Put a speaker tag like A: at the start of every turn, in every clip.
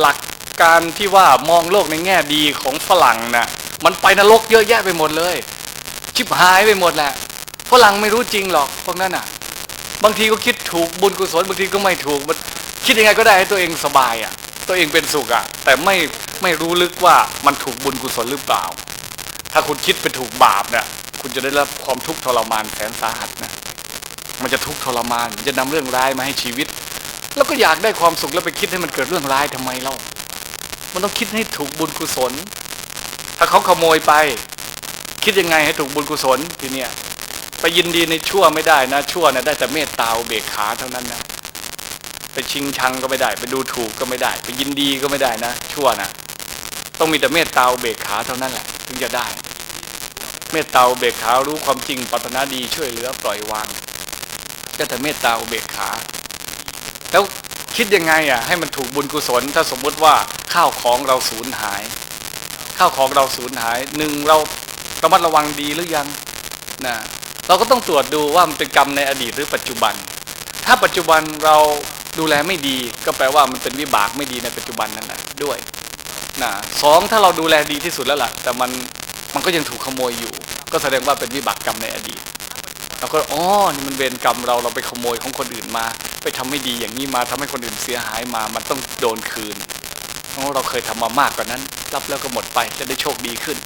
A: หลักการที่ว่ามองโลกในแง่ดีของฝรั่งน่ะมันไปนรกเยอะแยะไปหมดเลย ชิบหายไปหมดแหละฝรั่งไม่รู้จริงหรอกพวกนั้นน่ะ บางทีก็คิดถูกบุญกุศลบางทีก็ไม่ถูกมันคิดยังไงก็ได้ให้ตัวเองสบายอะ ตัวเองเป็นสุขอะ แต่ไม่ไม่รู้ลึกว่ามันถูกบุญกุศลหรือเปล่า ถ้าคุณคิดเป็นถูกบาปเนี่ยคุณจะได้รับความทุกข์ทรมานแสนสาหัสนะมันจะทุกข์ทรมาน มันจะนำเรื่องร้ายมาให้ชีวิต แล้วก็อยากได้ความสุขแล้วไปคิดให้มันเกิดเรื่องร้ายทำไมเล่า มันต้องคิดให้ถูกบุญกุศล ถ้าเขาขโมยไป คิดยังไงให้ถูกบุญกุศลทีเนี้ยไปยินดีในชั่วไม่ได้นะ ชั่วนะได้แต่เมตตาเบกขาเท่านั้นนะไปชิงชังก็ไม่ได้ ไปดูถูกก็ไม่ได้ ไปยินดีก็ไม่ได้นะ ชั่วนะต้องมีแต่เมตตาเบกขาเท่านั้นแหละ ถึงจะได้ เมตตาเบกขารู้ความจริงปรารถนาดีช่วยเหลือปล่อยวางก็แต่เมตตาเบกขา แล้วคิดยังไงอะให้มันถูกบุญกุศล ถ้าสมมุติว่าข้าวของเราสูญหาย ข้าวของเราสูญหายหนึ่งเราระมัดระวังดีหรือยังนะเราก็ต้องตรวจดูว่ามันเป็นกรรมในอดีตหรือปัจจุบัน ถ้าปัจจุบันเราดูแลไม่ดี ก็แปลว่ามันเป็นวิบากไม่ดีในปัจจุบันนั่นแหละด้วยนะสองถ้าเราดูแลดีที่สุดแล้วล่ะ แต่มันมันก็ยังถูกขโมยอยู่ ก็แสดงว่าเป็นวิบากกรรมในอดีต เราก็อ๋อนี่มันเวรกรรมเราเราไปขโมยของคนอื่นมา ไปทำไม่ดีอย่างนี้มาทำให้คนอื่นเสียหายมา มันต้องโดนคืนเพราะเราเคยทำมามากกว่านั้น รับแล้วก็หมดไปจะได้โชคดีขึ้น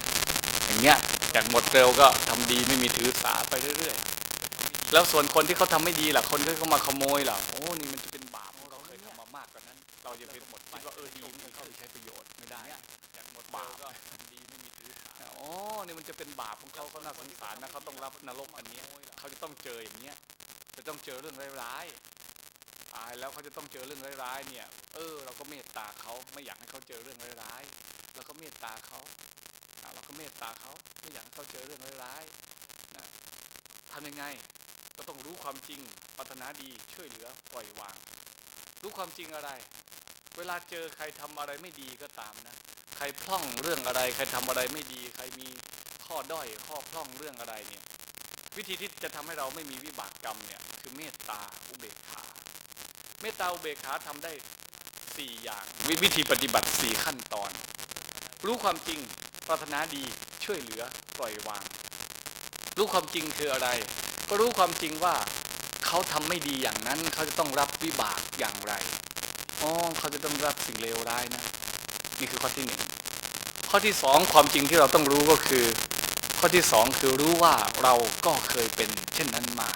A: อย่างเงี้ยอยากหมดเร็วก็ทำดีไม่มีถือสาไปเรื่อยๆ แล้วส่วนคนที่เขาทำไม่ดีล่ะคนที่เขามาขโมยล่ะโอ้นี่มันจะเป็นบาปเพราะเราเคยทำมามากกว่านั้น เราจะไปหมดคิดว่าเออดีมันเข้าไปใช้ประโยชน์ไม่ได้อยากหมดบาปก็ดีไม่มีถือสาอ๋อนี่มันจะเป็นบาปของเขาเขาน่าสงสารนะเขาต้องรับนรกอันนี้ เขาจะต้องเจออย่างเงี้ยจะต้องเจอเรื่องร้ายๆตายแล้วเขาจะต้องเจอเรื่องร้ายๆเนี่ย เออ เราก็เมตตาเขาไม่อยากให้เขาเจอเรื่องร้ายๆแล้วก็เมตตาเขาเราก็เมตตาเขาไม่อยากให้เขาเจอเรื่องร้ายๆนะทำยังไงก็ต้องรู้ความจริงปรารถนาดีช่วยเหลือปล่อยวาง รู้ความจริงอะไร เวลาเจอใครทำอะไรไม่ดีก็ตามนะ ใครพร่องเรื่องอะไร ใครทำอะไรไม่ดี ใครมีข้อด้อยข้อพร่องเรื่องอะไรเนี่ย วิธีที่จะทำให้เราไม่มีวิบากกรรมเนี่ยคือเมตตาอุเบกขา เมตตาอุเบกขาทำได้สี่อย่างววิธีปฏิบัติสี่ขั้นตอน รู้ความจริงปรารถนาดีช่วยเหลือปล่อยวาง รู้ความจริงคืออะไร ก็รู้ความจริงว่าเขาทำไม่ดีอย่างนั้น เขาจะต้องรับวิบากอย่างไรอ๋อเขาจะต้องรับสิ่งเลวร้ายนะ นี่คือข้อที่หนึ่งข้อที่สองความจริงที่เราต้องรู้ก็คือ ข้อที่สองคือรู้ว่าเราก็เคยเป็นเช่นนั้นมา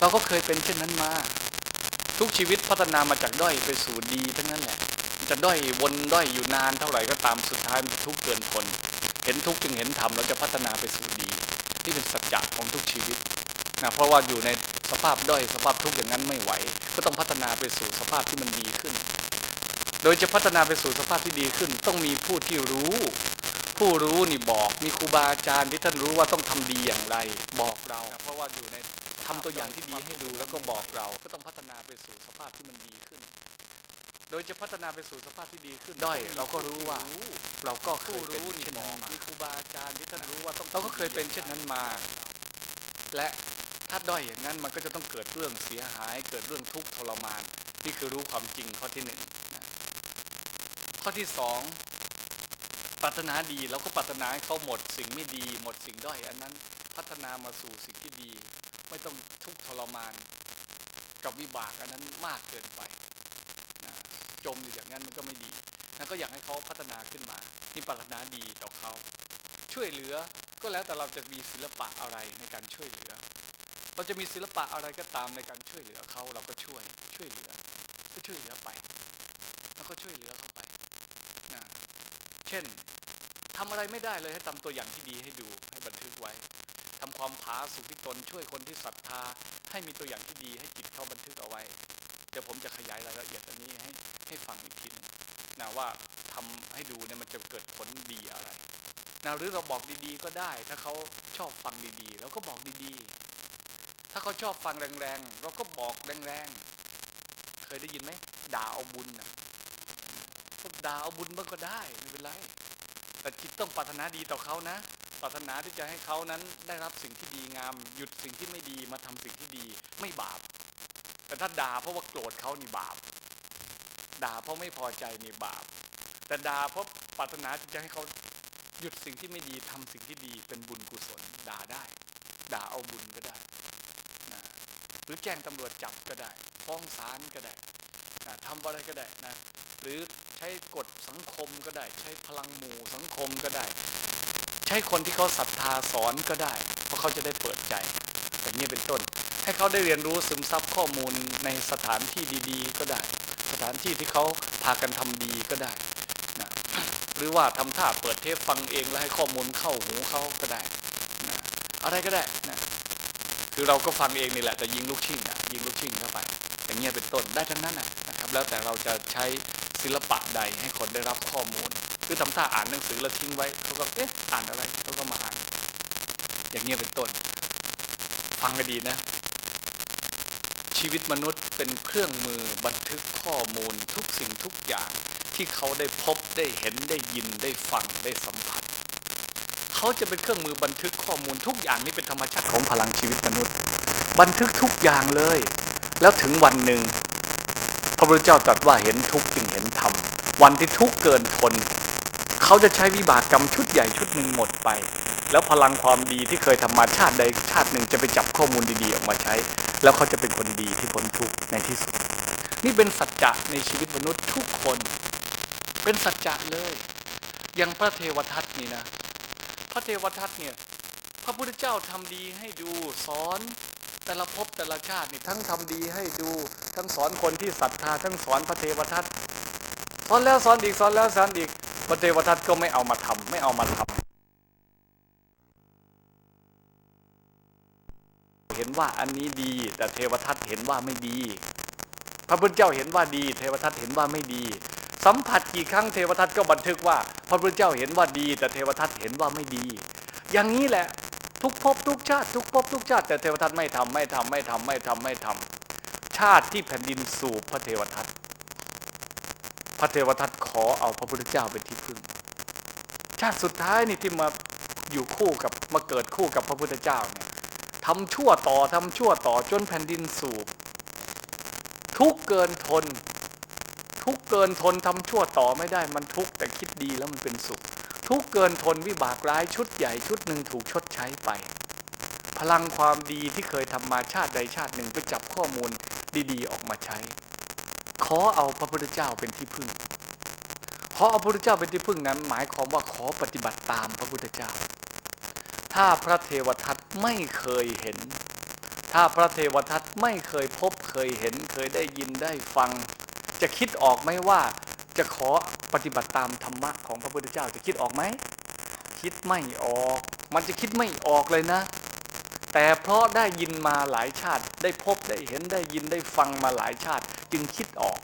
A: เราก็เคยเป็นเช่นนั้นมา ทุกชีวิตพัฒนามาจากด้อยไปสู่ดีทั้งนั้นแหละจะด้อยวนด้อยอยู่นานเท่าไหร่ก็ตามสุดท้ายมันทุกข์เกินทนเห็นทุกข์จึงเห็นธรรมเราจะพัฒนาไปสู่ดีนี่เป็นสัจจะของทุกชีวิตนะเพราะว่าอยู่ในสภาพด้อยสภาพทุกอย่างนั้นไม่ไหว ก็ต้องพัฒนาไปสู่สภาพที่มันดีขึ้น โดยจะพัฒนาไปสู่สภาพที่ดีขึ้น ต้องมีผู้ที่รู้ ผู้รู้นี่บอกมีครูบาอาจารย์ที่ท่านรู้ว่าต้องทำดีอย่างไร บอกเรา เพราะว่าอยู่ในทำตัวอย่างที่ดีให้ดูแล้วก็บอกเราก็ต้องพัฒนาไปสู่สภาพที่มันดีขึ้น โดยจะพัฒนาไปสู่สภาพที่ดีขึ้นด้อยเราก็รู้ว่า เราก็เคยเป็นเช่นนั้นมามีครูบาอาจารย์ที่ท่านรู้ว่าต้องเราก็เคยเป็นเช่นนั้นมา และถ้าด้อยอย่างนั้นมันก็จะต้องเกิดเรื่องเสียหาย เกิดเรื่องทุกข์ทรมานนี่คือรู้ความจริงข้อที่หนึ่งนะข้อที่สอง ปรารถนาดีเราก็ปรารถนาให้เขาหมดสิ่งไม่ดี หมดสิ่งด้อย อันนั้นพัฒนามาสู่สิ่งที่ดี ไม่ต้องทุกข์ทรมาน กับวิบากอันนั้นมากเกินไปนะจมอยู่อย่างนั้นมันก็ไม่ดีนะก็อยากให้เขาพัฒนาขึ้นมานี่ปรารถนาดีต่อเขาช่วยเหลือก็แล้วแต่เราจะมีศิลปะอะไรในการช่วยเหลือ เราจะมีศิลปะอะไรก็ตามในการช่วยเหลือเขาเราก็ช่วยช่วยเหลือ ก็ช่วยเหลือไป แล้วก็ช่วยเหลือเขา เช่นทำอะไรไม่ได้เลยให้ทำตัวอย่างที่ดีให้ดูให้บันทึกไว้ทำความผาสุกที่ตนช่วยคนที่ศรัทธา ให้มีตัวอย่างที่ดีให้จิตเขาบันทึกเอาไว้เดี๋ยวผมจะขยายรายละเอียดอันนี้ให้ให้ฟังอีกทีนึงนะว่าทำให้ดูเนี่ยมันจะเกิดผลดีอะไรนะหรือเราบอกดีๆก็ได้ ถ้าเขาชอบฟังดีๆเราก็บอกดีๆ ถ้าเขาชอบฟังแรงๆ เราก็บอกแรงๆ เคยได้ยินไหมด่าเอาบุญนะ ด่าเอาบุญบ้างก็ได้ไม่เป็นไร แต่จิตต้องปรารถนาดีต่อเขานะ ปรารถนาที่จะให้เขานั้นได้รับสิ่งที่ดีงาม หยุดสิ่งที่ไม่ดีมาทำสิ่งที่ดีไม่บาป แต่ถ้าด่าเพราะว่าโกรธเขานี่บาป ด่าเพราะไม่พอใจนี่บาป แต่ด่าเพราะปรารถนาที่จะให้เขาหยุดสิ่งที่ไม่ดีทำสิ่งที่ดีเป็นบุญกุศลด่าได้ ด่าเอาบุญก็ได้นะหรือแจ้งตำรวจจับก็ได้ ฟ้องศาลก็ได้นะทำอะไรก็ได้นะหรือ ช้กฎสังคมก็ได้ ใช้พลังหมู่สังคมก็ได้ ใช้คนที่เขาศรัทธาสอนก็ได้ เพราะเขาจะได้เปิดใจแบบนี้เป็นต้น ให้เขาได้เรียนรู้ซึมซับข้อมูลในสถานที่ดีๆ ก็ได้ สถานที่ที่เขาพากันทำดีก็ได้นะหรือว่าทำท่าเปิดเทปฟังเองแล้วให้ข้อมูลเข้าหูเขาก็ได้นะอะไรก็ได้นะคือเราก็ฟังเองนี่แหละแต่ยิงลูกชิ่งอะยิงลูกชิ่งเข้าไป อย่างเงี้ยเป็นต้นได้ทั้งนั้นนะครับ แล้วแต่เราจะใช้ ศิลปะใดให้คนได้รับข้อมูล คือทำท่าอ่านหนังสือแล้วทิ้งไว้เขาก็เอ๊ะอ่านอะไรเขาก็มาอ่าน อย่างเงี้ยเป็นต้น ฟังให้ดีนะ ชีวิตมนุษย์เป็นเครื่องมือบันทึกข้อมูลทุกสิ่งทุกอย่างที่เขาได้พบได้เห็นได้ยินได้ฟังได้สัมผัส เขาจะเป็นเครื่องมือบันทึกข้อมูลทุกอย่างนี่เป็นธรรมชาติของพลังชีวิตมนุษย์ บันทึกทุกอย่างเลย แล้วถึงวันหนึ่ง ระพุทธเจ้าตรัสว่าเห็นทุกข์จึงเห็นธรรม วันที่ทุกข์เกินทน เขาจะใช้วิบากกรรมชุดใหญ่ชุดหนึ่งหมดไป แล้วพลังความดีที่เคยทำมาชาติใดชาติหนึ่งจะไปจับข้อมูลดีๆออกมาใช้ แล้วเขาจะเป็นคนดีที่พ้นทุกข์ในที่สุด นี่เป็นสัจจะในชีวิตมนุษย์ทุกคน เป็นสัจจะเลยอย่างพระเทวทัตนี่นะ พระเทวทัตเนี่ยพระพุทธเจ้าทำดีให้ดูสอน แต่ละภพแต่ละชาตินี่ทั้งทำดีให้ดูทั้งสอนคนที่ศรัทธาทั้งสอนพระเทวทัตสอนแล้วสอนอีกสอนแล้วสอนอีกพระเทวทัตก็ไม่เอามาทำไม่เอามาทำเห็นว่าอันนี้ดี แต่เทวทัตเห็นว่าไม่ดี พระพุทธเจ้าเห็นว่าดี เทวทัตเห็นว่าไม่ดี สัมผัสกี่ครั้งเทวทัตก็บันทึกว่า พระพุทธเจ้าเห็นว่าดี แต่เทวทัตเห็นว่าไม่ดี อย่างนี้แหละ ทุกภพทุกชาติ ทุกภพทุกชาติ แต่เทวทัตไม่ทำไม่ทำไม่ทำไม่ทำไม่ทำชาติที่แผ่นดินสู่พระเทวทัตพระเทวทัตขอเอาพระพุทธเจ้าเป็นที่พึ่ง ชาติสุดท้ายนี่ที่มาอยู่คู่กับมาเกิดคู่กับพระพุทธเจ้าเนี่ยทำชั่วต่อทำชั่วต่อจนแผ่นดินสู่ทุกเกินทน ทุกเกินทนทำชั่วต่อไม่ได้มันทุกแต่คิดดีแล้วมันเป็นสุข ทุกเกินทนวิบากร้ายชุดใหญ่ชุดหนึ่งถูกชดใช้ไป พลังความดีที่เคยทำมาชาติใดชาติหนึ่งไปจับข้อมูลดีๆ ออกมาใช้ ขอเอาพระพุทธเจ้าเป็นที่พึ่ง ขอเอาพระพุทธเจ้าเป็นที่พึ่งนั้น หมายความว่าขอปฏิบัติตามพระพุทธเจ้า ถ้าพระเทวทัตไม่เคยเห็น ถ้าพระเทวทัตไม่เคยพบเคยเห็นเคยได้ยินได้ฟัง จะคิดออกไหมว่า จะขอปฏิบัติตามธรรมะของพระพุทธเจ้าจะคิดออกไหม คิดไม่ออก มันจะคิดไม่ออกเลยนะ แต่เพราะได้ยินมาหลายชาติ ได้พบได้เห็นได้ยินได้ฟังมาหลายชาติ จึงคิดออก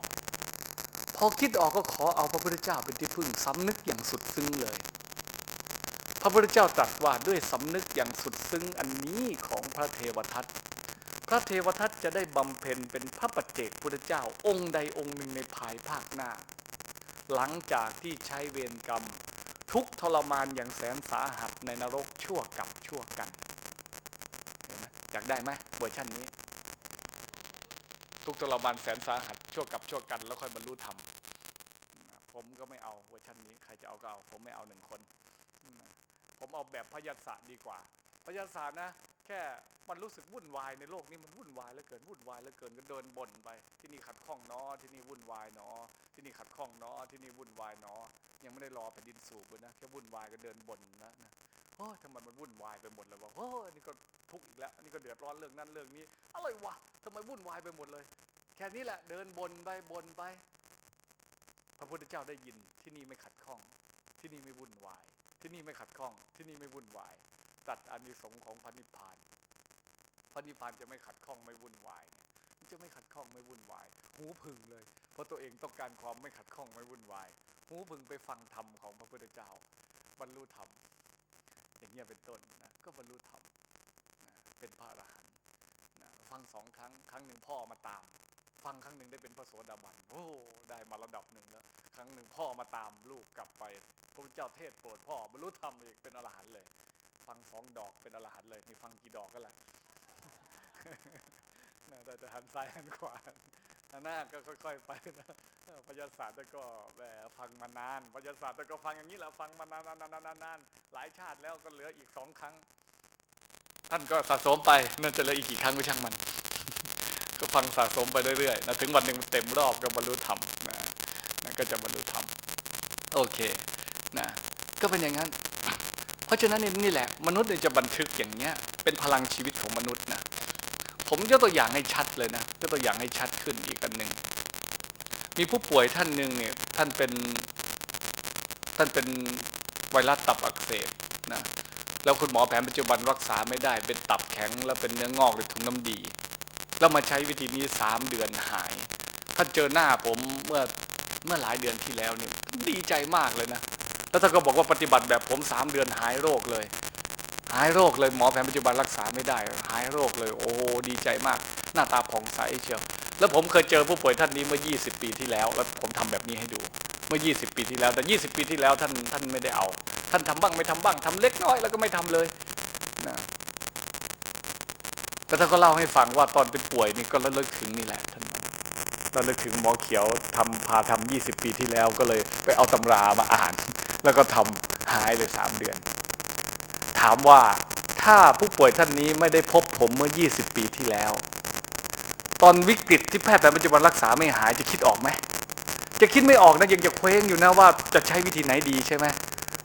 A: พอคิดออกก็ขอเอาพระพุทธเจ้าเป็นที่พึ่งสำนึกอย่างสุดซึ้งเลย พระพุทธเจ้าตรัสว่าด้วยสำนึกอย่างสุดซึ้งอันนี้ของพระเทวทัตพระเทวทัตจะได้บำเพ็ญเป็นพระปัจเจกพุทธเจ้าองค์ใดองค์หนึ่งในภายภาคหน้า หลังจากที่ใช้เวรกรรม ทุกทรมานอย่างแสนสาหัสในนรกชั่วกับชั่วกันเห็นไหมอยากได้ไหมเวอร์ชันนี้ ทุกทรมานแสนสาหัสชั่วกับชั่วกัน แล้วค่อยบรรลุธรรมผมก็ไม่เอาเวอร์ชันนี้ใครจะเอาก็เอาผมไม่เอาหนึ่งคน ผมเอาแบบพยัสสะดีกว่าพยัสสะนะ ค่มันรู้สึกวุ่นวายในโลกนี้มันวุ่นวายเหลือเกินวุ่นวายเหลือเกินก็เดินบ่นไป ที่นี่ขัดข้องเนาะที่นี่วุ่นวายเนาะที่นี่ขัดข้องเนาะที่นี่วุ่นวายเนาะยังไม่ได้รอแผ่นดินสูบเลยนะแค่วุ่นวายก็เดินบ่นนะนะโอ้ยทำไมมันวุ่นวายไปหมดเลยวะโอ้ยนนี้ก็ทุกข์อีกแล้วนนี้ก็เดือดร้อนเรื่องนั้นเรื่องนี้อะไรวะทำไมวุ่นวายไปหมดเลย แค่นี้แหละเดินบ่นไปบ่นไป พระพุทธเจ้าได้ยินที่นี่ไม่ขัดข้อง ที่นี่ไม่วุ่นวาย ที่นี่ไม่ขัดข้อง ที่นี่ไม่วุ่นวาย ตัดอานิสงส์ของพระนิพพานพระนิพพานจะไม่ขัดข้องไม่วุ่นวายมันจะไม่ขัดข้องไม่วุ่นวาย หูผึ่งเลย เพราะตัวเองต้องการความไม่ขัดข้องไม่วุ่นวาย หูผึ่งไปฟังธรรมของพระพุทธเจ้า บรรลุธรรม อย่างเงี้ยเป็นต้นนะก็บรรลุธรรมนะเป็นพระอรหันต์นะฟังสองครั้งครั้งหนึ่งพ่อมาตาม ฟังครั้งหนึ่งได้เป็นพระโสดาบันโอ้ได้มาระดับหนึ่งแล้ว ครั้งหนึ่งพ่อมาตามลูกกลับไปพระพุทธเจ้าเทศโปรดพ่อบรรลุธรรมอีกเป็นอรหันต์เลย ฟังสองดอกเป็นอรหันเลยนี่ฟังกี่ดอกก็แหละนะแต่จะหันซ้ายหันขวาหน้าก็ค่อย ๆ ไปนะพยาศาสตร์แต่ก็แหมฟังมานานพยาศาสตร์แต่ก็ฟังอย่างนี้แหละฟังมานานนานนานนานหลายชาติแล้วก็เหลืออีกสองครั้ง ท่านก็สะสมไปนั่นจะเหลืออีกกี่ครั้งไม่ช่างมัน ก็ฟังสะสมไปเรื่อยๆนะถึงวันหนึ่งเต็มรอบก็บรรลุธรรมนะก็จะบรรลุธรรมโอเคนะก็เป็นอย่างนั้น เพราะฉะนั้นนี่แหละ มนุษย์จะบันทึกอย่างเนี้ยเป็นพลังชีวิตของมนุษย์นะผมยกตัวอย่างให้ชัดเลยนะยกตัวอย่างให้ชัดขึ้นอีกอันหนึ่งมีผู้ป่วยท่านหนึ่งเนี่ยท่านเป็นท่านเป็นไวรัสตับอักเสบนะแล้วคุณหมอแผนปัจจุบันรักษาไม่ได้ เป็นตับแข็ง แล้วเป็นเนื้องอกในถุงน้ำดี แล้วมาใช้วิธีนี้สามเดือนหายท่านเจอหน้าผมเมื่อเมื่อหลายเดือนที่แล้วเนี่ยดีใจมากเลยนะ แล้วท่านก็บอกว่าปฏิบัติแบบผมสามเดือนหายโรคเลย หายโรคเลยหมอแผนปัจจุบันรักษาไม่ได้ หายโรคเลย โอ้ดีใจมาก หน้าตาผ่องใสเชียวแล้วผมเคยเจอผู้ป่วยท่านนี้เมื่อ 20 ปีที่แล้ว แล้วผมทำแบบนี้ให้ดูเมื่อ 20 ปีที่แล้ว แต่ 20 ปีที่แล้วท่านท่านไม่ได้เอา ท่านทำบ้างไม่ทำบ้างทำเล็กน้อยแล้วก็ไม่ทำเลยนะแต่ท่านก็เล่าให้ฟังว่าตอนเป็นป่วยนี่ก็ระลึกถึงนี่แหละท่านระลึกถึงหมอเขียวทำพาทำ20 ปีที่แล้วก็เลยไปเอาตำรามาอ่าน แล้วก็ทำหายเลย3เดือน ถามว่าถ้าผู้ป่วยท่านนี้ไม่ได้พบผมเมื่อ 20 ปีที่แล้ว ตอนวิกฤตที่แพทย์แผนปัจจุบันรักษาไม่หายจะคิดออกไหมจะคิดไม่ออกนะยังจะเคว้งอยู่นะว่าจะใช้วิธีไหนดีใช่ไหม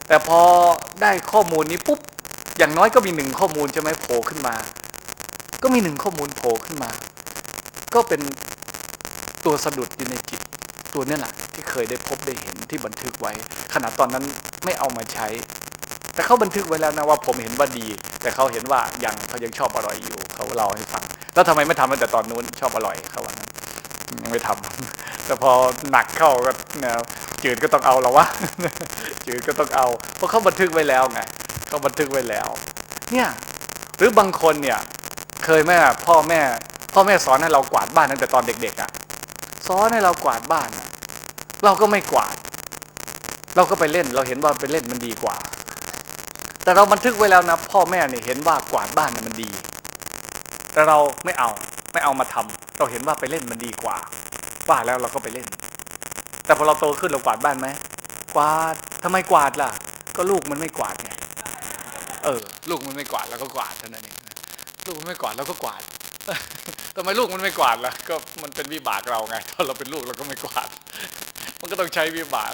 A: แต่พอได้ข้อมูลนี้ปุ๊บอย่างน้อยก็มีหนึ่งข้อมูลใช่ไหมโผล่ขึ้นมา ก็มีหนึ่งข้อมูลโผล่ขึ้นมา ก็เป็นตัวสะดุดอยู่ในจิต ตัวนี่แหละที่เคยได้พบได้เห็นที่บันทึกไว้ ขณะตอนนั้นไม่เอามาใช้ แต่เขาบันทึกไว้แล้วนะว่าผมเห็นว่าดี แต่เขาเห็นว่ายังเขายังชอบอร่อยอยู่เขาเล่าให้ฟัง แล้วทำไมไม่ทำตั้งแต่ตอนนู้นชอบอร่อยเขาว่างั้นยังไม่ทำแต่พอหนักเข้าก็นวจืดก็ต้องเอาแล้ววะจืดก็ต้องเอา เพราะเขาบันทึกไว้แล้วไงเขาบันทึกไว้แล้ว เนี่ยหรือบางคนเนี่ยเคยแม่พ่อแม่ พ่อแม่สอนให้เรากวาดบ้านตั้งแต่ตอนเด็กๆอะ่ะสอนให้เรากวาดบ้านอะ เราก็ไม่กวาด เราก็ไปเล่น เราเห็นว่าไปเล่นมันดีกว่า แต่เราบันทึกไว้แล้วนะ พ่อแม่เนี่ยเห็นว่ากวาดบ้านเนี่ยมันดี แต่เราไม่เอาไม่เอามาทำเราเห็นว่าไปเล่นมันดีกว่าว่าแล้วเราก็ไปเล่น แต่พอเราโตขึ้นเรากวาดบ้านไหมกวาดทำไมกวาดล่ะ ก็ลูกมันไม่กวาดไงเออ ลูกมันไม่กวาดเราก็กวาดเท่านั้นเองลูกมันไม่กวาดเราก็กวาดทำไมลูกมันไม่กวาดล่ะก็มันเป็นวิบากเราไงถ้าเราเป็นลูกเราก็ไม่กวาด มันก็ต้องใช้วิบาก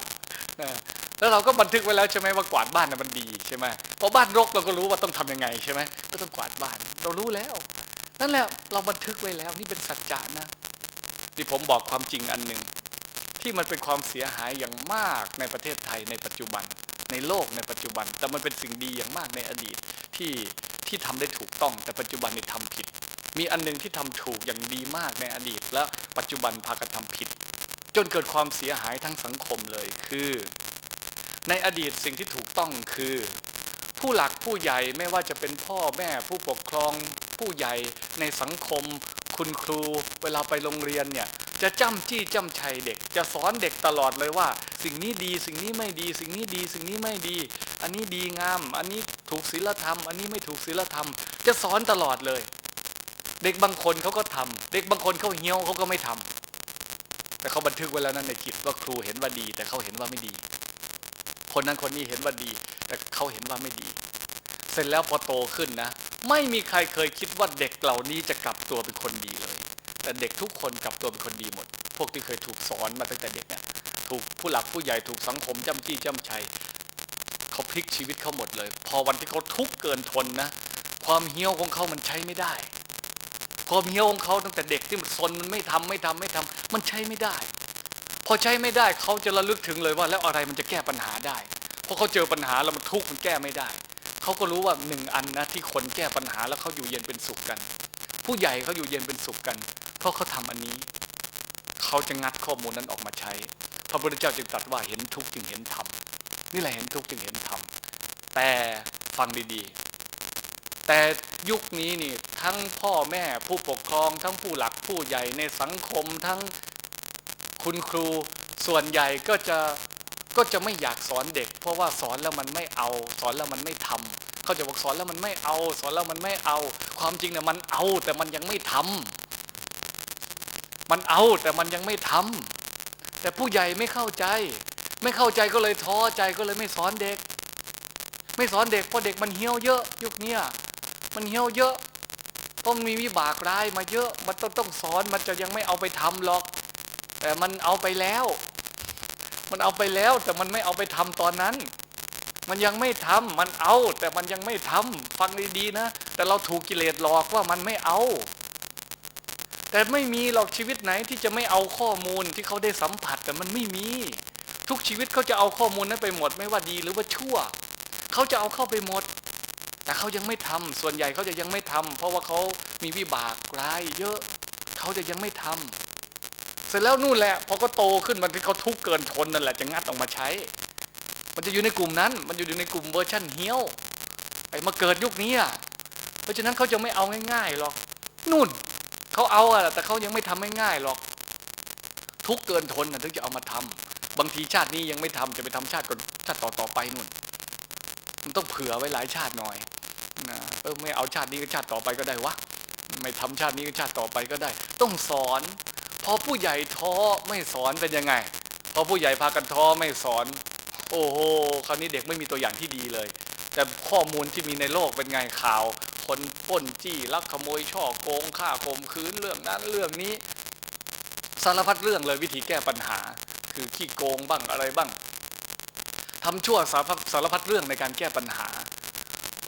A: แล้วเราก็บันทึกไว้แล้วใช่ไหมว่ากวาดบ้านน่ะมันดีใช่ไหมพอบ้านรกเราก็รู้ว่าต้องทำยังไงใช่ไหมก็ต้องกวาดบ้าน เรารู้แล้ว นั่นแหละเราบันทึกไว้แล้ว นี่เป็นสัจจะนะที่ผมบอกความจริงอันหนึ่งที่มันเป็นความเสียหายอย่างมากในประเทศไทยในปัจจุบัน ในโลกในปัจจุบัน แต่มันเป็นสิ่งดีอย่างมากในอดีตที่ที่ทำได้ถูกต้อง แต่ปัจจุบันนี่ทำผิด มีอันหนึงที่ทำถูกอย่างดีมากในอดีต และปัจจุบันพากันทำผิด จนเกิดความเสียหายทั้งสังคมเลยคือ ในอดีตสิ่งที่ถูกต้องคือ ผู้หลักผู้ใหญ่ไม่ว่าจะเป็นพ่อแม่ผู้ปกครอง ผู้ใหญ่ในสังคม คุณครู เวลาไปโรงเรียนเนี่ยจะจ้ำจี้จ้ำชัยเด็ก จะสอนเด็กตลอดเลยว่า สิ่งนี้ดีสิ่งนี้ไม่ดี สิ่งนี้ดีสิ่งนี้ไม่ดี อันนี้ดีงาม อันนี้ถูกศีลธรรม อันนี้ไม่ถูกศีลธรรม จะสอนตลอดเลย เด็กบางคนเขาก็ทำเด็กบางคนเขาเหี้ยวเขาก็ไม่ทำ แต่เขาบันทึกไว้แล้วนั่นในจิตว่าครูเห็นว่าดี แต่เขาเห็นว่าไม่ดี คนนั้นคนนี้เห็นว่าดี แต่เขาเห็นว่าไม่ดี เสร็จแล้วพอโตขึ้นนะ ไม่มีใครเคยคิดว่าเด็กเหล่านี้จะกลับตัวเป็นคนดีเลย แต่เด็กทุกคนกลับตัวเป็นคนดีหมด พวกที่เคยถูกสอนมาตั้งแต่เด็กเนี่ยถูกผู้หลักผู้ใหญ่ถูกสังคมจ้ำจี้จ้ำชัยเขาพลิกชีวิตเขาหมดเลย พอวันที่เขาทุกข์เกินทนนะ ความเหี้ยวของเขามันใช้ไม่ได้ ความเหี้ยวของเขาตั้งแต่เด็กที่มันซนมันไม่ทำไม่ทำไม่ทำมันใช้ไม่ได้ พอใช้ไม่ได้เขาจะระลึกถึงเลยว่าแล้วอะไรมันจะแก้ปัญหาได้เพราะเขาเจอปัญหาแล้วมันทุกข์มันแก้ไม่ได้เขาก็รู้ว่าหนึ่งอันนะที่คนแก้ปัญหาแล้วเขาอยู่เย็นเป็นสุขกัน ผู้ใหญ่เขาอยู่เย็นเป็นสุขกัน เพราะเขาทำอันนี้เขาจะงัดข้อมูลนั้นออกมาใช้ พระพุทธเจ้าจึงตรัสว่าเห็นทุกข์จึงเห็นธรรมนี่แหละเห็นทุกข์จึงเห็นธรรมแต่ฟังดีๆ แต่ยุคนี้นี่ทั้งพ่อแม่ผู้ปกครอง ทั้งผู้หลักผู้ใหญ่ในสังคมทั้งคุณครูส่วนใหญ่ก็จะก็จะไม่อยากสอนเด็ก เพราะว่าสอนแล้วมันไม่เอา สอนแล้วมันไม่ทำเขาจะบอกสอนแล้วมันไม่เอา สอนแล้วมันไม่เอา ความจริงเนี่ยมันเอา แต่มันยังไม่ทำมันเอาแต่มันยังไม่ทำแต่ผู้ใหญ่ไม่เข้าใจ ไม่เข้าใจก็เลยท้อใจก็เลยไม่สอนเด็ก ไม่สอนเด็กเพราะเด็กมันเหี่ยวเยอะ ยุคนี้ มันเหี่ยวเยอะเพราะมีวิบากร้ายมาเยอะ มันต้องต้องสอนมันจะยังไม่เอาไปทำหรอก แต่มันเอาไปแล้ว มันเอาไปแล้วแต่มันไม่เอาไปทำตอนนั้น มันยังไม่ทำมันเอา แต่มันยังไม่ทำฟังดีๆนะ แต่เราถูกกิเลสหลอกว่ามันไม่เอา แต่ไม่มีหรอกชีวิตไหนที่จะไม่เอาข้อมูลที่เขาได้สัมผัสแต่มันไม่มี ทุกชีวิตเขาจะเอาข้อมูลนั้นไปหมด ไม่ว่าดีหรือว่าชั่ว เขาจะเอาเข้าไปหมด แต่เขายังไม่ทำส่วนใหญ่เขาจะยังไม่ทำเพราะว่าเขามีวิบากร้ายเยอะ เขาจะยังไม่ทำเสร็จแล้วนู่นแหละพอก็โตขึ้นมันที่เขาทุกข์เกินทนนั่นแหละจะงัดออกมาใช้ มันจะอยู่ในกลุ่มนั้น มันอยู่ในกลุ่มเวอร์ชั่นเฮี้ยวไอ้มาเกิดยุคนี้อะเพราะฉะนั้นเขาจะไม่เอาง่ายๆหรอกนู่นเขาเอาอะแต่เขายังไม่ทำง่ายๆหรอก ทุกเกินทนนะถึงจะเอามาทำบางทีชาตินี้ยังไม่ทำจะไปทำชาติก่อนชาติต่อๆไปนู่น มันต้องเผื่อไว้หลายชาติหน่อย นะเออไม่เอาชาตินี้ก็ชาติต่อไปก็ได้วะไม่ทำชาตินี้ก็ชาติต่อไปก็ได้ ต้องสอนพอผู้ใหญ่ท้อไม่สอนเป็นยังไงพอผู้ใหญ่พากันท้อไม่สอน โอ้โหคราวนี้เด็กไม่มีตัวอย่างที่ดีเลย แต่ข้อมูลที่มีในโลกเป็นไงข่าว คนป้นจี้ลักขโมยช่อโกงฆ่าข่มขืนเรื่องนั้นเรื่องนี้สารพัดเรื่องเลยวิธีแก้ปัญหา คือขี้โกงบ้างอะไรบ้างทำชั่วสารพัดสารพัดเรื่องในการแก้ปัญหา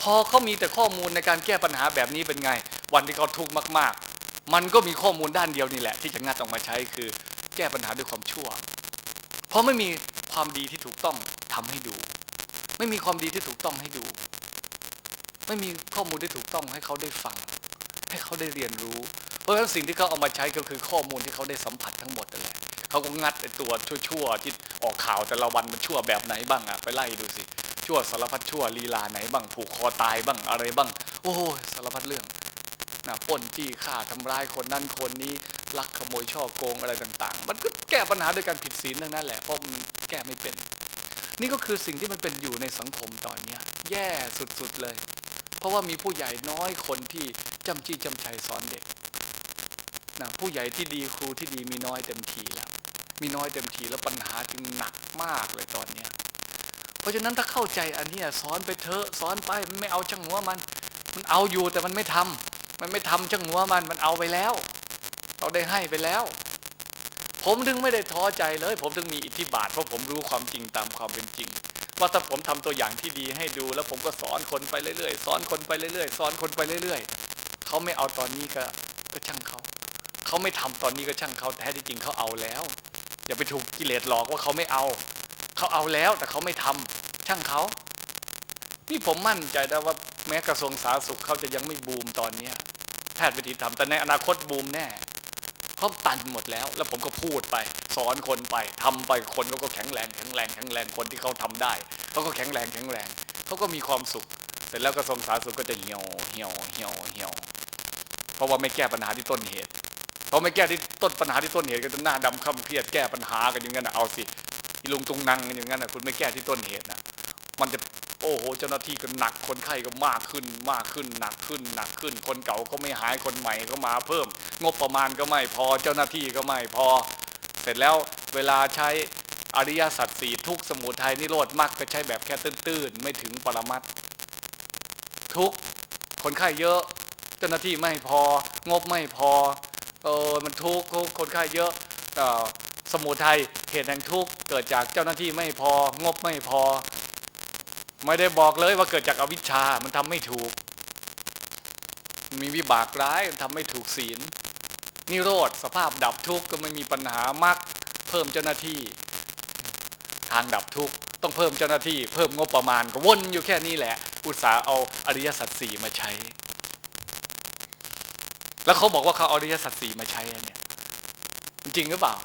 A: พอเขามีแต่ข้อมูลในการแก้ปัญหาแบบนี้เป็นไง วันที่เขาทุกข์มากๆ มันก็มีข้อมูลด้านเดียวนี่แหละ ที่จะงัดออกมาใช้คือแก้ปัญหาด้วยความชั่ว เพราะไม่มีความดีที่ถูกต้องทำให้ดู ไม่มีความดีที่ถูกต้องให้ดู ไม่มีข้อมูลที่ถูกต้องให้เขาได้ฟัง ให้เขาได้เรียนรู้ เพราะฉะนั้นสิ่งที่เขาเอามาใช้ก็คือข้อมูลที่เขาได้สัมผัสทั้งหมดนั่นแหละเขาก็งัดไอ้ตัวชั่วๆที่ออกข่าวแต่ละวันมันชั่วแบบไหนบ้างอะไปไล่ดูสิ ชั่วสารพัดชั่วลีลาไหนบ้างผูกคอตายบ้างอะไรบ้าง โอ้ยสารพัดเรื่องนะป้นจี้ฆ่าทำร้ายคนนั้นคนนี้ลักขโมยช่อโกงอะไรต่างๆ มันก็แก้ปัญหาด้วยการผิดศีลทั้งนั้นแหละเพราะมันแก้ไม่เป็น นี่ก็คือสิ่งที่มันเป็นอยู่ในสังคมตอนนี้แย่สุดๆเลย เพราะว่ามีผู้ใหญ่น้อยคนที่จำจี้จำชัยสอนเด็กนะผู้ใหญ่ที่ดีครูที่ดีมีน้อยเต็มทีแล้ว มีน้อยเต็มทีแล้วปัญหาจึงหนักมากเลยตอนนี้ เพราะฉะนั้นถ้าเข้าใจอันนี้สอนไปเถอะสอนไปมันไม่เอาช่างหัวมัน มันเอาอยู่แต่มันไม่ทำมันไม่ทำช่างหัวมันมันเอาไปแล้ว เราได้ให้ไปแล้ว ผมถึงไม่ได้ท้อใจเลย ผมถึงมีอิทธิบาทเพราะผมรู้ความจริงตามความเป็นจริงว่าถ้าผมทำตัวอย่างที่ดีให้ดู แล้วผมก็สอนคนไปเรื่อยๆสอนคนไปเรื่อยๆสอนคนไปเรื่อยๆเขาไม่เอาตอนนี้ก็ก็ช่างเขาเขาไม่ทำตอนนี้ก็ช่างเขาแต่แท้ที่จริงเขาเอาแล้ว อย่าไปถูกกิเลสหลอกว่าเขาไม่เอา เขาเอาแล้วแต่เขาไม่ทำช่างเขานี่ผมมั่นใจนะว่าแม้กระทรวงสาธารณสุขเขาจะยังไม่บูมตอนเนี้ยแพทย์วิธีทำแต่ในอนาคตบูมแน่เพราะตันหมดแล้ว แล้วผมก็พูดไป สอนคนไปทำไปคนเขาก็แข็งแรงแข็งแรงแข็งแรงคนที่เขาทำได้เขาก็แข็งแรงแข็งแรงเขาก็มีความสุข เสร็จแล้วกระทรวงสาธารณสุขก็จะเหี่ยวเหี่ยวเหี่ยวเหี่ยวเพราะว่าไม่แก้ปัญหาที่ต้นเหตุเพราไม่แก้ที่ต้นปัญหาที่ต้นเหตุก็จะหน้าดำคำเครียดแก้ปัญหากันอย่างนั้นเอาสิ อีลุงตุงนังอย่างนั้นนะคุณไม่แก้ที่ต้นเหตุนะมันจะโอ้โหเจ้าหน้าที่ก็หนักคนไข้ก็มากขึ้นมากขึ้นหนักขึ้นหนักขึ้น คนเก่าก็ไม่หายคนใหม่ก็มาเพิ่ม งบประมาณก็ไม่พอเจ้าหน้าที่ก็ไม่พอ เสร็จแล้วเวลาใช้อริยสัจสี่ทุกสมุทัยนิโรธมรรคก็ใช้แบบแค่ตื้นๆ ไม่ถึงปรมัตทุกคนไข้เยอะ เจ้าหน้าที่ไม่พอ งบไม่พอเออมันทุกคนไข้เยอะเอ่ สมุทัยเหตุแห่งทุกข์เกิดจากเจ้าหน้าที่ไม่พองบไม่พอ ไม่ได้บอกเลยว่าเกิดจากอวิชชา มันทำไม่ถูก มีวิบากร้ายทำไม่ถูกศีลนิโรธสภาพดับทุกข์ก็ไม่มีปัญหามากเพิ่มเจ้าหน้าที่ ทางดับทุกข์ต้องเพิ่มเจ้าหน้าที่ เพิ่มงบประมาณก็วนอยู่แค่นี้แหละ อุตสาห์เอาอริยสัจสี่มาใช้ แล้วเขาบอกว่าเขาเอาอริยสัจสี่มาใช้เนี่ยจริงหรือเปล่า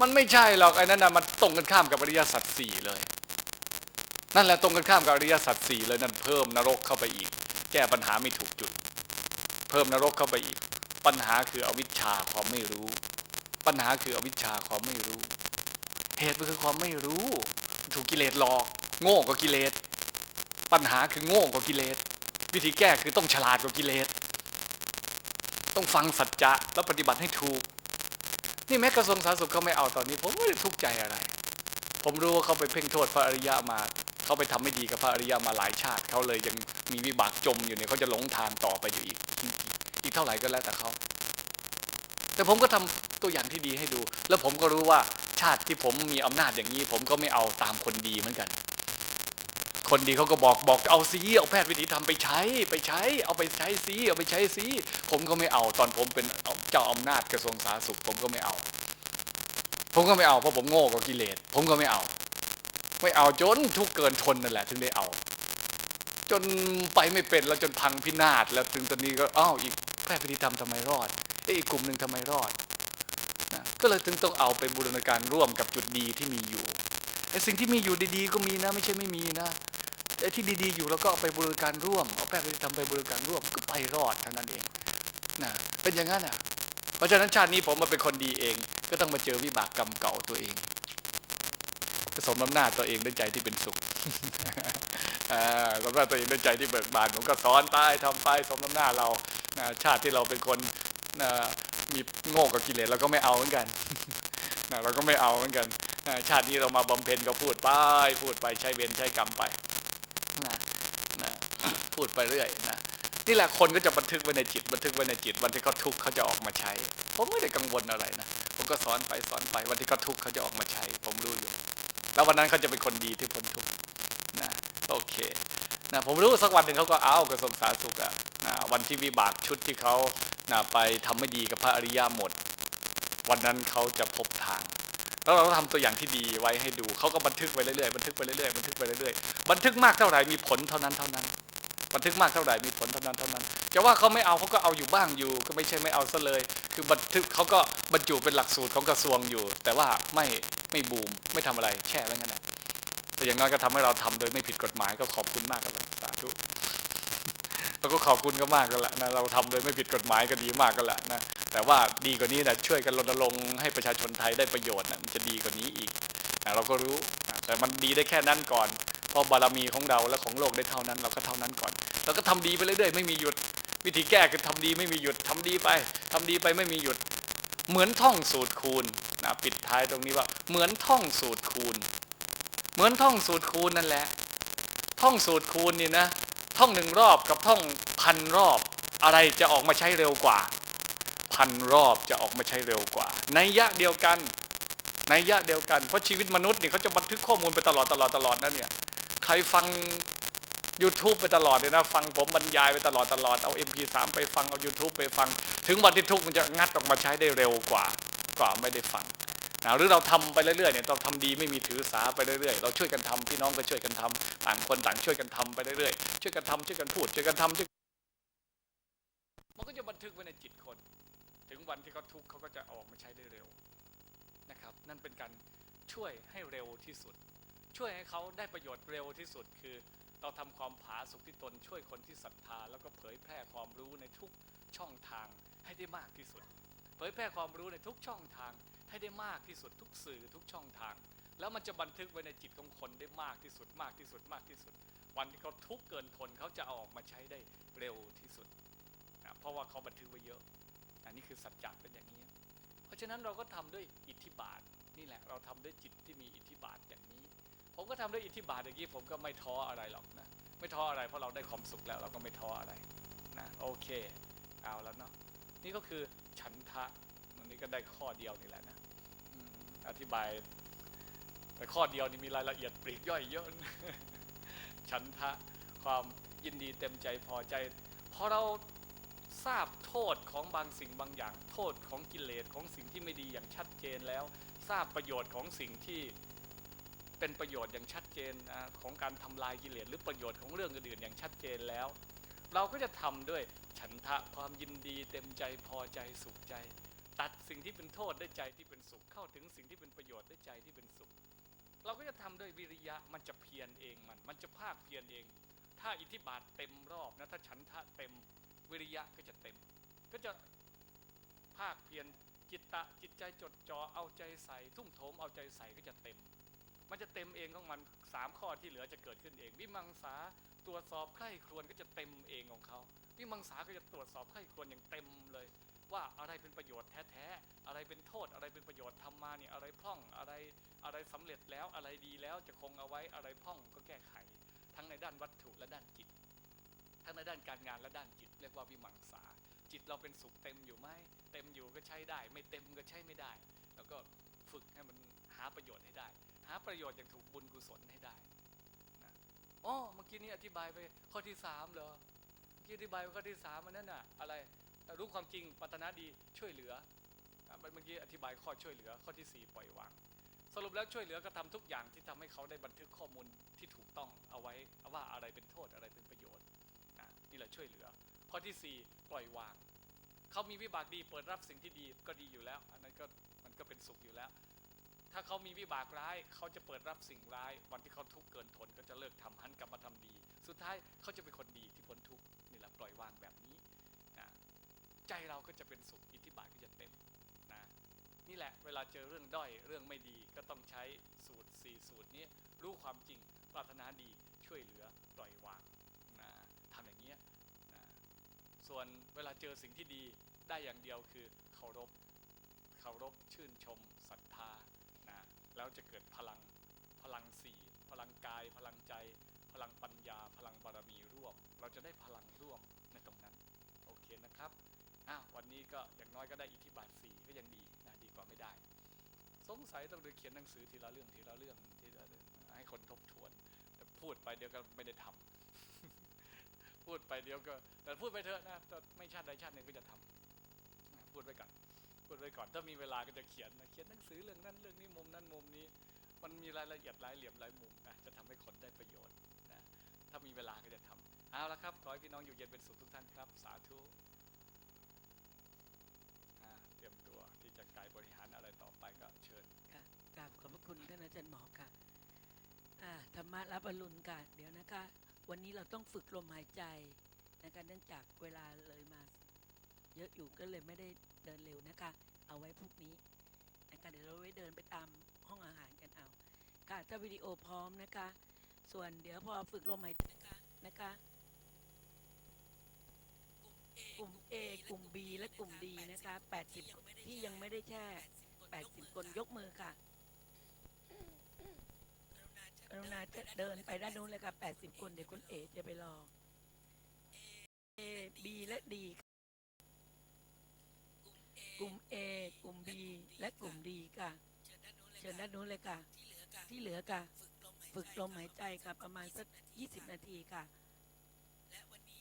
A: มันไม่ใช่หรอกไอ้นั่นนะมันตรงกันข้ามกับอริยสัจสี่เลย นั่นแหละตรงกันข้ามกับอริยสัจสี่เลยนั่นเพิ่มนรกเข้าไปอีก แก้ปัญหาไม่ถูกจุด เพิ่มนรกเข้าไปอีก ปัญหาคืออวิชชาความไม่รู้ ปัญหาคืออวิชชาความไม่รู้ เหตุมันคือความไม่รู้ ถูกกิเลสหลอก โง่กว่ากิเลส ปัญหาคือโง่กว่ากิเลส วิธีแก้คือต้องฉลาดกว่ากิเลส ต้องฟังสัจจะแล้วปฏิบัติให้ถูก นี่แม้กระทรวงสาธารณสุขเขาไม่เอาตอนนี้ ผมไม่ได้ทุกข์ใจอะไร ผมรู้ว่าเขาไปเพ่งโทษพระอริยะมาเขาไปทำไม่ดีกับพระอริยะมาหลายชาติเขาเลยยังมีวิบากจมอยู่เนี่ยเขาจะหลงทางต่อไปอยู่อีกอีกเท่าไหร่ก็แล้วแต่เขาแต่ผมก็ทำตัวอย่างที่ดีให้ดู แล้วผมก็รู้ว่าชาติที่ผมมีอำนาจอย่างนี้ ผมก็ไม่เอาตามคนดีเหมือนกัน คนดีเขาก็บอกบอกเอาซีเอาแพทย์วิถีธรรมไปใช้ ไปใช้ เอาไปใช้ซีเอาไปใช้ซีผมก็ไม่เอาตอนผมเป็นเจ้าอำนาจกระทรวงสาธารณสุข ผมก็ไม่เอา ผมก็ไม่เอาเพราะผมโง่กว่ากิเลสผมก็ไม่เอา ไม่เอาจนทุกเกินทนนั่นแหละถึงได้เอา จนไปไม่เป็นแล้วจนพังพินาศแล้วถึงตอนนี้ก็อ้าวอีกแพทย์วิถีธรรมทำไมรอดเอ้อีกกลุ่มหนึ่งทำไมรอดนะก็เลยถึงต้องเอาไปบูรณาการร่วมกับจุดดีที่มีอยู่ไอ้สิ่งที่มีอยู่ดีๆ ก็มีนะ ไม่ใช่ไม่มีนะ ไอ้ที่ดีๆอยู่แล้วก็เอาไปบรณาการร่วม เอาแพทย์วิถีธรรมไปบรณาการร่วมก็ไปรอดเท่านั้นเองนะเป็นอย่างนั้นอะ เพราะฉะนั้นชาตินี้ผมมาเป็นคนดีเอง ก็ต้องมาเจอวิบากกรรมเก่าตัวเองผสมน้ำหน้าตัวเองด้วยใจที่เป็นสุขอ่าสำหรับตัวเองด้วยใจที่เบิกบานผมก็สอนไปทำไปสมน้ำหน้าเรานะชาติที่เราเป็นคนนะมีโง่กับกิเลสเราก็ไม่เอาเหมือนกันนะเราก็ไม่เอาเหมือนกัน ชาตินี้เรามาบำเพ็ญก็พูดไป พูดไปใช้เวรใช้กรรมไป นะนะพูดไปเรื่อยนะนี่แหละคนก็จะบันทึกไว้ในจิต บันทึกไว้ในจิต วันที่เขาทุกข์เขาจะออกมาใช้ ผมไม่ได้กังวลอะไรนะผมก็สอนไปสอนไป วันที่เขาทุกข์เขาจะออกมาใช้ ผมรู้อยู่ แล้ววันนั้นเขาจะเป็นคนดีที่พ้นทุกข์นะโอเคนะผมรู้สักวันหนึ่งเขาก็เอากระทรวงสาธารณสุขอะนะวันที่วิบากชุดที่เขานะไปทำไม่ดีกับพระอริยะหมด วันนั้นเขาจะพบทาง แล้วเราก็ทำตัวอย่างที่ดีไว้ให้ดูเขาก็บันทึกไปเรื่อยๆบันทึกไปเรื่อยๆบันทึกไปเรื่อยๆบันทึกมากเท่าไหร่มีผลเท่านั้นเท่านั้น บันทึกมากเท่าไหร่มีผลเท่านั้นเท่านั้นจะว่าเขาไม่เอาเขาก็เอาอยู่บ้างอยู่ ก็ไม่ใช่ไม่เอาซะเลย คือบันทึกเขาก็บรรจุเป็นหลักสูตรของกระทรวงอยู่ แต่ว่าไม่ไม่บูมไม่ทำอะไรแช่ไว้งั้นนะแต่อย่างน้อยก็ทำให้เราทำโดยไม่ผิดกฎหมายก็ขอบคุณมากครับสาธุเราก็ขอบคุณก็มากกันละนะเราทำโดยไม่ผิดกฎหมายก็ดีมากกันละนะ แต่ว่าดีกว่านี้นะช่วยกันรณรงค์ให้ประชาชนไทยได้ประโยชน์นะมันจะดีกว่านี้อีกนะเราก็รู้นะแต่มันดีได้แค่นั้นก่อน เพราะบารมีของเราและของโลกได้เท่านั้น เราก็เท่านั้นก่อน เราก็ทำดีไปเรื่อยๆไม่มีหยุด วิธีแก้คือทำดีไม่มีหยุดทำดีไปทำดีไปไม่มีหยุด เหมือนท่องสูตรคูณนะปิดท้ายตรงนี้ว่า เหมือนท่องสูตรคูณ เหมือนท่องสูตรคูณนั่นแหละ ท่องสูตรคูณนี่นะท่องหนึ่งรอบกับท่องพันรอบอะไรจะออกมาใช้เร็วกว่า พันรอบจะออกมาใช้เร็วกว่า ในยะเดียวกัน ในยะเดียวกัน เพราะชีวิตมนุษย์นี่เขาจะบันทึกข้อมูลไปตลอดตลอดตลอดนั่นเนี่ย ใครฟัง YouTube ไปตลอดเลยนะ ฟังผมบรรยายไปตลอดตลอดเอา MP3 ไปฟังเอา YouTube ไปฟัง ถึงวันที่ทุกมันจะงัดออกมาใช้ได้เร็วกว่ากว่าไม่ได้ฟังนะหรือเราทำไปเรื่อยๆเนี่ยเราทำดีไม่มีถือสาไปเรื่อยๆ เราช่วยกันทำพี่น้องก็ช่วยกันทำต่างคนต่างช่วยกันทำไปเรื่อยๆช่วยกันทำช่วยกันพูดช่วยกันทำช่วยมันก็จะบันทึกไว้ในจิตคน ถึงวันที่เขาทุกข์เขาก็จะออกมาใช้ได้เร็วนะครับ นั่นเป็นการช่วยให้เร็วที่สุด ช่วยให้เขาได้ประโยชน์เร็วที่สุด คือเราทำความผาสุกที่ตน ช่วยคนที่ศรัทธา แล้วก็เผยแพร่ความรู้ในทุกช่องทางให้ได้มากที่สุด เผยแพร่ความรู้ในทุกช่องทาง ให้ได้มากที่สุด ทุกสื่อทุกช่องทาง แล้วมันจะบันทึกไว้ในจิตของคนได้มากที่สุดมากที่สุดมากที่สุด วันที่เขาทุกข์เกินทนเขาจะเอาออกมาใช้ได้เร็วที่สุดนะเพราะว่าเขาบันทึกไว้เยอะ อันนี้คือสัจจะเป็นอย่างนี้ เพราะฉะนั้นเราก็ทำด้วยอิทธิบาทนี่แหละ เราทำด้วยจิตที่มีอิทธิบาทอย่างนี้ ผมก็ทำด้วยอิทธิบาทอย่างนี้ผมก็ไม่ท้ออะไรหรอกนะไม่ท้ออะไรเพราะเราได้ความสุขแล้วเราก็ไม่ท้ออะไรนะโอเคเอาแล้วเนาะนี่ก็คือฉันทะวันนี้ก็ได้ข้อเดียวนี่แหละนะอืมอธิบาย แต่ข้อเดียวนี่มีรายละเอียดปลีกย่อยเยอะฉันทะความยินดีเต็มใจพอใจพอเรา ทราบโทษของบางสิ่งบางอย่าง โทษของกิเลสของสิ่งที่ไม่ดีอย่างชัดเจนแล้ว ทราบประโยชน์ของสิ่งที่เป็นประโยชน์อย่างชัดเจนของการทำลายกิเลสหรือประโยชน์ของเรื่องอื่นๆอย่างชัดเจนแล้ว เราก็จะทำด้วยฉันทะความยินดีเต็มใจพอใจสุขใจ ตัดสิ่งที่เป็นโทษได้ใจที่เป็นสุขเข้าถึงสิ่งที่เป็นประโยชน์ได้ใจที่เป็นสุข เราก็จะทำด้วยวิริยะมันจะเพียรเองมัน มันจะภาคเพียรเอง ถ้าอิทธิบาทเต็มรอบนะถ้าฉันทะเต็ม วิริยะก็จะเต็ม ก็จะภาคเพียรจิตตะจิตใจจดจ่อเอาใจใส่ทุ่มโถมเอาใจใส่ก็จะเต็ม มันจะเต็มเองของมันสามข้อที่เหลือจะเกิดขึ้นเอง วิมังสาตรวจสอบใคร่ครวญก็จะเต็มเองของเขาวิมังสาก็จะตรวจสอบใคร่ครวญอย่างเต็มเลย ว่าอะไรเป็นประโยชน์แท้ๆอะไรเป็นโทษอะไรเป็นประโยชน์ทำมาเนี่ยอะไรพร่องอะไรอะไรสำเร็จแล้วอะไรดีแล้วจะคงเอาไว้อะไรพร่องก็แก้ไข ทั้งในด้านวัตถุและด้านจิต ทั้งในด้านการงานและด้านจิต เรียกว่าวิมังสา จิตเราเป็นสุขเต็มอยู่ไหมเต็มอยู่ก็ใช้ได้ ไม่เต็มก็ใช้ไม่ได้ แล้วก็ฝึกให้มันหาประโยชน์ให้ได้ หาประโยชน์อย่างถูกบุญกุศลให้ได้นะอ๋อเมื่อกี้นี้อธิบายไปข้อที่สามเหรอเมื่อกี้อธิบายไปข้อที่สามมันนั่นน่ะ อะไรรู้ความจริงปรารถนาดีช่วยเหลือเมื่อกี้อธิบายข้อช่วยเหลือ ข้อที่สี่ปล่อยวาง สรุปแล้วช่วยเหลือก็ทำทุกอย่างที่ทำให้เขาได้บันทึกข้อมูลที่ถูกต้องเอาไว้ว่าอะไรเป็นโทษอะไรเป็นประโยชน์ นี่แหละช่วยเหลือ ข้อที่สี่ปล่อยวาง เขามีวิบากดีเปิดรับสิ่งที่ดีก็ดีอยู่แล้ว อันนั้นก็มันก็เป็นสุขอยู่แล้ว ถ้าเขามีวิบากร้ายเขาจะเปิดรับสิ่งร้าย วันที่เขาทุกข์เกินทนก็จะเลิกทำหันกลับมาทำดี สุดท้ายเขาจะเป็นคนดีที่พ้นทุกข์นี่แหละปล่อยวางแบบนี้นะใจเราก็จะเป็นสุขอิทธิบาทก็จะเต็มนะนี่แหละเวลาเจอเรื่องด้อยเรื่องไม่ดีก็ต้องใช้สูตร 4 สูตรนี้รู้ความจริงปรารถนาดีช่วยเหลือปล่อยวางนะทำอย่างเงี้ยนะ ส่วนเวลาเจอสิ่งที่ดีได้อย่างเดียวคือเคารพเคารพชื่นชมศรัทธานะแล้วจะเกิดพลังพลังสี่พลังกาย พลังใจ พลังปัญญา พลังบารมีร่วม เราจะได้พลังร่วมในตรงนั้น โอเคนะครับอ้าววันนี้ก็อย่างน้อยก็ได้อิทธิบาทสี่ก็ยังดีนะดีกว่าไม่ได้ สงสัยต้องเดินเขียนหนังสือทีละเรื่องทีละเรื่องทีละเรื่องให้คนทบทวนแต่พูดไปเดี๋ยวก็ไม่ได้ทำ พูดไปเดี๋ยวก็แต่พูดไปเถอะนะแต่ไม่ชาติใดชาติหนึ่งก็จะทำนะพูดไว้ก่อนพูดไว้ก่อนถ้ามีเวลาก็จะเขียนนะเขียนหนังสือเรื่องนั้นเรื่องนี้มุมนั้นมุมนี้ มันมีรายละเอียดหลายเหลี่ยมหลายมุมนะจะทำให้คนได้ประโยชน์นะถ้ามีเวลาก็จะทำเอาละครับขอให้พี่น้องอยู่เย็นเป็นสุขทุกท่านครับ สาธุเตรียมตัวที่จะกายบริหารอะไรต่อไปก็เชิญ
B: ค่ะกราบขอบพระคุณท่านอาจารย์หมอค่ะธรรมะรับอรุณค่ะเดี๋ยวนะคะ วันนี้เราต้องฝึกลมหายใจนะคะเนื่องจากเวลาเลยมาเยอะอยู่ก็เลยไม่ได้เดินเร็วนะคะ เอาไว้พรุ่งนี้นะคะเดี๋ยวเราไว้เดินไปตามห้องอาหารกันเอา ค่ะถ้าวิดีโอพร้อมนะคะ ส่วนเดี๋ยวพอฝึกลมหายใจนะคะกลุ่ม A กลุ่ม B และกลุ่ม D นะคะ 80 ที่ยังไม่ได้แช่ 80 คนยกมือค่ะ รุณาจะเดินไปด้านนู้นเลยค่ะ80คนเดี๋ยวคุณเอจะไปรอ A B และ D กลุ่ม A กลุ่ม B และกลุ่ม D ค่ะ เชิญด้านนู้นเลยค่ะ ที่เหลือค่ะ ฝึกลมหายใจค่ะ ประมาณสัก20นาทีค่ะ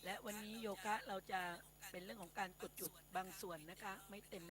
B: และวันนี้โยคะเราจะเป็นเรื่องของการกดจุดบางส่วนนะคะ ไม่เต็ม